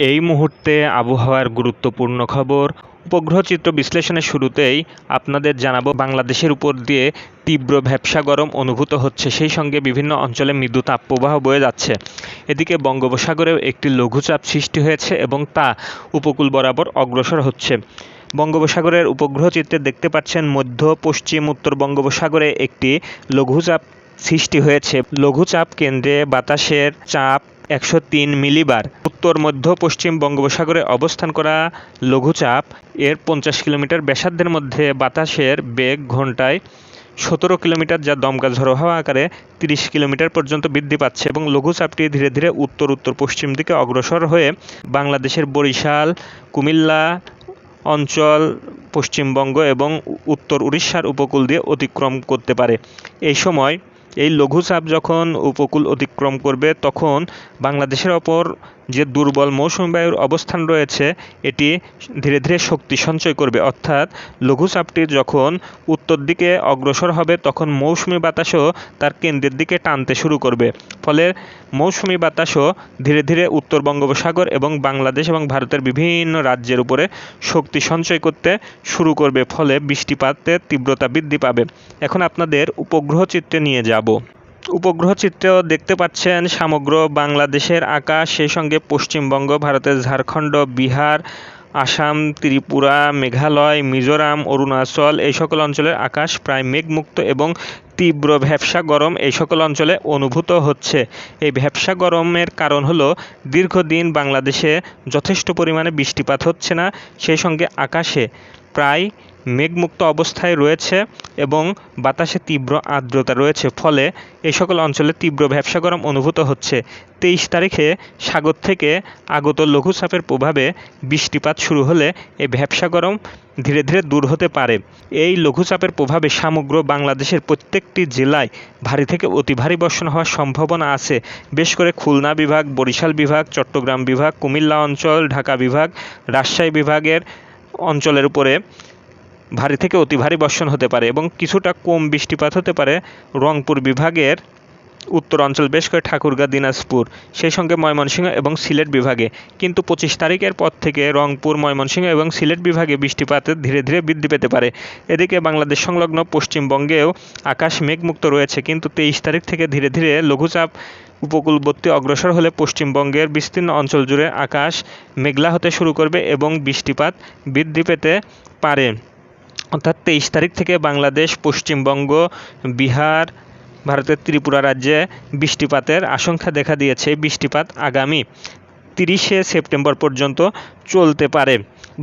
এই মুহূর্তে আবহাওয়ার গুরুত্বপূর্ণ খবর। উপগ্রহ চিত্র বিশ্লেষণের শুরুতেই আপনাদের জানাব, বাংলাদেশের উপর দিয়ে তীব্র ভ্যাপসা গরম অনুভূত হচ্ছে। সেই সঙ্গে বিভিন্ন অঞ্চলে মৃদু তাপপ্রবাহ বয়ে যাচ্ছে। এদিকে বঙ্গোপসাগরেও একটি লঘুচাপ সৃষ্টি হয়েছে এবং তা উপকূল বরাবর অগ্রসর হচ্ছে। বঙ্গোপসাগরের উপগ্রহ চিত্রে দেখতে পাচ্ছেন, মধ্য, পশ্চিম, উত্তর বঙ্গোপসাগরে একটি লঘুচাপ সৃষ্টি হয়েছে। লঘুচাপ কেন্দ্রে বাতাসের চাপ একশো তিন মিলিবার উত্তর, মধ্য, পশ্চিম বঙ্গোপসাগরে অবস্থান করা লঘুচাপ। এর পঞ্চাশ কিলোমিটার ব্যাসার্ধের মধ্যে বাতাসের বেগ ঘন্টায় সতেরো কিলোমিটার, যা দমকা ঝড়ো হওয়া আকারে তিরিশ কিলোমিটার পর্যন্ত বৃদ্ধি পাচ্ছে এবং লঘুচাপটি ধীরে ধীরে উত্তর উত্তর, পশ্চিম দিকে অগ্রসর হয়ে বাংলাদেশের বরিশাল, কুমিল্লা অঞ্চল, পশ্চিমবঙ্গ এবং উত্তর উড়িষ্যার উপকূল দিয়ে অতিক্রম করতে পারে। এই সময় এই লঘুচাপ যখন উপকূল অতিক্রম করবে, তখন বাংলাদেশের ওপর যে দুর্বল মৌসুমী বায়ুর অবস্থান রয়েছে, এটি ধীরে ধীরে শক্তি সঞ্চয় করবে। অর্থাৎ লঘুচাপটি যখন উত্তর দিকে অগ্রসর হবে, তখন মৌসুমি বাতাসও তার কেন্দ্রের দিকে টানতে শুরু করবে। ফলে মৌসুমি বাতাসও ধীরে ধীরে উত্তর বঙ্গোপসাগর এবং বাংলাদেশ এবং ভারতের বিভিন্ন রাজ্যের উপরে শক্তি সঞ্চয় করতে শুরু করবে, ফলে বৃষ্টিপাতের তীব্রতা বৃদ্ধি পাবে। এখন আপনাদের উপগ্রহ চিত্রে নিয়ে যাব। উপগ্রহ চিত্রেও দেখতে পাচ্ছেন সমগ্র বাংলাদেশের আকাশ, সেই সঙ্গে পশ্চিমবঙ্গ, ভারতের ঝাড়খণ্ড, বিহার, আসাম, ত্রিপুরা, মেঘালয়, মিজোরাম, অরুণাচল, এই সকল অঞ্চলের আকাশ প্রায় মেঘমুক্ত এবং তীব্র ভ্যাবসা গরম এই সকল অঞ্চলে অনুভূত হচ্ছে। এই ভ্যাবসা গরমের কারণ হলো, দীর্ঘদিন বাংলাদেশে যথেষ্ট পরিমাণে বৃষ্টিপাত হচ্ছে না, সেই সঙ্গে আকাশে প্রায় মেঘমুক্ত অবস্থায় রয়েছে এবং বাতাসে তীব্র আর্দ্রতা রয়েছে। ফলে এই সকল অঞ্চলে তীব্র ব্যবসা গরম অনুভূত হচ্ছে। তেইশ তারিখে সাগর থেকে আগত লঘুচাপের প্রভাবে বৃষ্টিপাত শুরু হলে এই ভ্যাবসা গরম ধীরে ধীরে দূর হতে পারে। এই লঘুচাপের প্রভাবে সমগ্র বাংলাদেশের প্রত্যেকটি জেলায় ভারী থেকে অতি ভারী বর্ষণ হওয়ার সম্ভাবনা আছে। বেশ করে খুলনা বিভাগ, বরিশাল বিভাগ, চট্টগ্রাম বিভাগ, কুমিল্লা অঞ্চল, ঢাকা বিভাগ, রাজশাহী বিভাগের অঞ্চলের উপরে ভারী থেকে অতি ভারী বর্ষণ হতে পারে এবং কিছুটা কম বৃষ্টিপাত হতে পারে রংপুর বিভাগের উত্তর অঞ্চল, বেশ করে ঠাকুরগাঁ, দিনাজপুর, সেই সঙ্গে ময়মনসিংহ এবং সিলেট বিভাগে। কিন্তু পঁচিশ তারিখের পর থেকে রংপুর, ময়মনসিংহ এবং সিলেট বিভাগে বৃষ্টিপাত ধীরে ধীরে বৃদ্ধি পেতে পারে। এদিকে বাংলাদেশ সংলগ্ন পশ্চিমবঙ্গেও আকাশ মেঘমুক্ত রয়েছে, কিন্তু তেইশ তারিখ থেকে ধীরে ধীরে লঘুচাপ উপকূলবর্তী অগ্রসর হলে পশ্চিমবঙ্গের বিস্তীর্ণ অঞ্চল জুড়ে আকাশ মেঘলা হতে শুরু করবে এবং বৃষ্টিপাত বৃদ্ধি পেতে পারে। অর্থাৎ তেইশ তারিখ থেকে বাংলাদেশ, পশ্চিমবঙ্গ, বিহার, ভারতের ত্রিপুরা রাজ্যে বৃষ্টিপাতের আশঙ্কা দেখা দিয়েছে। বৃষ্টিপাত আগামী তিরিশে সেপ্টেম্বর পর্যন্ত চলতে পারে।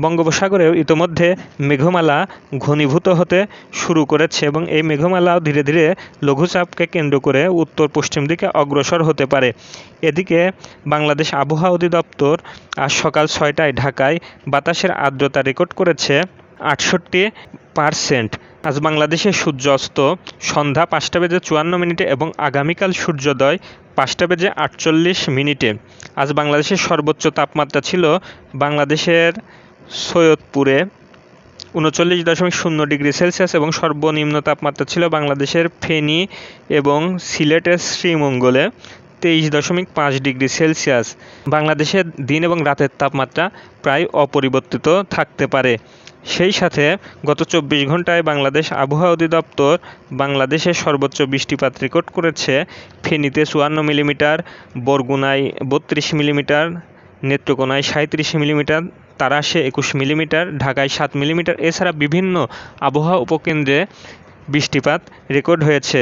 বঙ্গোপসাগরেও ইতোমধ্যে মেঘমালা ঘনীভূত হতে শুরু করেছে এবং এই মেঘমালাও ধীরে ধীরে লঘুচাপকে কেন্দ্র করে উত্তর পশ্চিম দিকে অগ্রসর হতে পারে। এদিকে বাংলাদেশ আবহাওয়া অধিদপ্তর আজ সকাল ছয়টায় ঢাকায় বাতাসের আর্দ্রতা রেকর্ড করেছে। আটষট্টি পারসেন্ট। আজ বাংলাদেশের সূর্যাস্ত। সন্ধ্যা পাঁচটা বেজে চুয়ান্ন মিনিটে এবং আগামীকাল সূর্যোদয় পাঁচটা বেজে আটচল্লিশ মিনিটে। আজ বাংলাদেশের সর্বোচ্চ তাপমাত্রা ছিল বাংলাদেশের সৈয়দপুরে উনচল্লিশ দশমিক শূন্য ডিগ্রি সেলসিয়াস এবং সর্বনিম্ন তাপমাত্রা ছিল বাংলাদেশের ফেনী এবং সিলেটের শ্রীমঙ্গলে। তেইশ দশমিক পাঁচ ডিগ্রি সেলসিয়াস। বাংলাদেশের দিন এবং রাতের তাপমাত্রা প্রায় অপরিবর্তিত থাকতে পারে। সেই সাথে গত চব্বিশ ঘন্টায় বাংলাদেশ আবহাওয়া অধিদপ্তর বাংলাদেশের সর্বোচ্চ বৃষ্টিপাত রেকর্ড করেছে। ফেনীতে চুয়ান্ন মিলিমিটার, বরগুনায় বত্রিশ মিলিমিটার, নেত্রকোনায় সাঁত্রিশ মিলিমিটার তারাশে একুশ মিলিমিটার, ঢাকায় সাত মিলিমিটার। এছাড়া বিভিন্ন আবহাওয়া উপকেন্দ্রে বৃষ্টিপাত রেকর্ড হয়েছে।